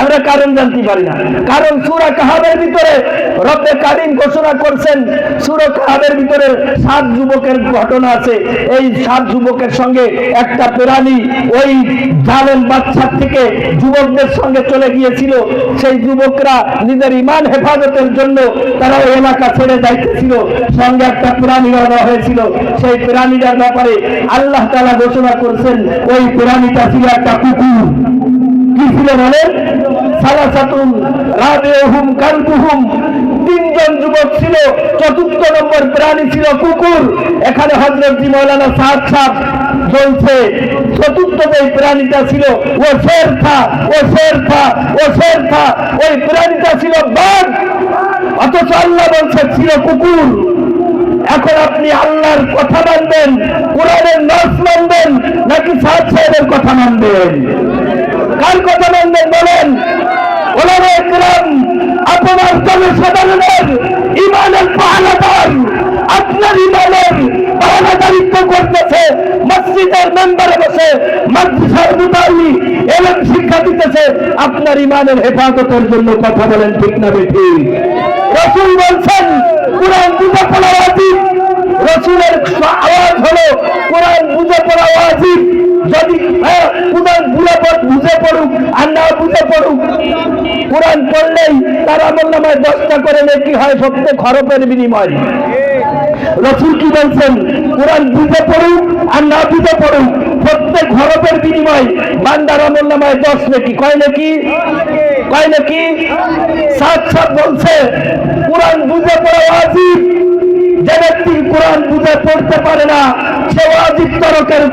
আমরা কারণ জানতে পারি না। কারণ সুরা কাহাবের ভিতরে রব্বে কারিম ঘোষণা করছেন, সুরা কাহাবের ভিতরে সাত যুবকের ঘটনা আছে। এই সাত যুবকের সঙ্গে একটা প্রাণী ওই জালেম বাচ্চার থেকে যুবকদের সঙ্গে চলে গিয়েছিল। সেই যুবকরা নিজের ইমান হেফাজতের জন্য তারা ওই এলাকা ছেড়ে যাইতেছিল। সঙ্গে একটা প্রাণী রওনা হয়েছিল। সেই প্রাণীটার ব্যাপারে আল্লাহ তালা ঘোষণা করছেন, ওই প্রাণীটা ছিল একটা কুকুর। কি ছিল বলেন সালাসাতুন রাবেহুম কালবুহুম তিনজন যুবক ছিল, চতুর্থ নম্বর প্রাণী ছিল কুকুর। এখানে হজরত জি মৌলানা সাদ সাহ বলছে চতুর্থ যে প্রাণীটা ছিল ও শের থা ও শের থা ও শের থা ওই প্রাণীটা ছিল বাঘ। অথচ আল্লাহ বলছে, ছিল কুকুর। এখন আপনি আল্লাহর কথা মানবেন, কোরআনের নস মানবেন, নাকি সাহেবের কথা মানবেন? কার কথা মানবেন বলেন। ওলামা একরাম আপনার জনসাধারণের ইমানের পাহানাদার আপনার ইমানের পাহানাদারিত্ব করতেছে। মসজিদের মেম্বারে বসে মসজিদের মুতালি এলেন শিক্ষা দিতেছে। আপনার ইমানের হেফাজতের জন্য কথা বলেন, ঠিক না বেঠি? রসুল বলছেন, কোরআন বুঝে পড়া ওয়াজিব। রসুলের আওয়াজ হলো, কোরআন বুঝে পড়া ওয়াজিব। যদি কোরআন বুঝে পড়ুক আর না বুঝে পড়ুক। কোরআন পড়লেই তার আমল নামায় দশটা করে নেকি হয় প্রত্যেক হরফের বিনিময়। রসুল কি বলছেন? কোরআন বুঝে পড়ুক আর না বুঝে পড়ুক প্রত্যেক হরফের বিনিময় বান্দার আমল নামায় দশ নাকি। কয় নাকি? কয় নাকি? সাত সাত বলছে, কোরআন বুঝে পড়া ওয়াজিব। যে ব্যক্তি কোরআন বুঝে পড়তে পারে না, সে ওয়াজিব তরকের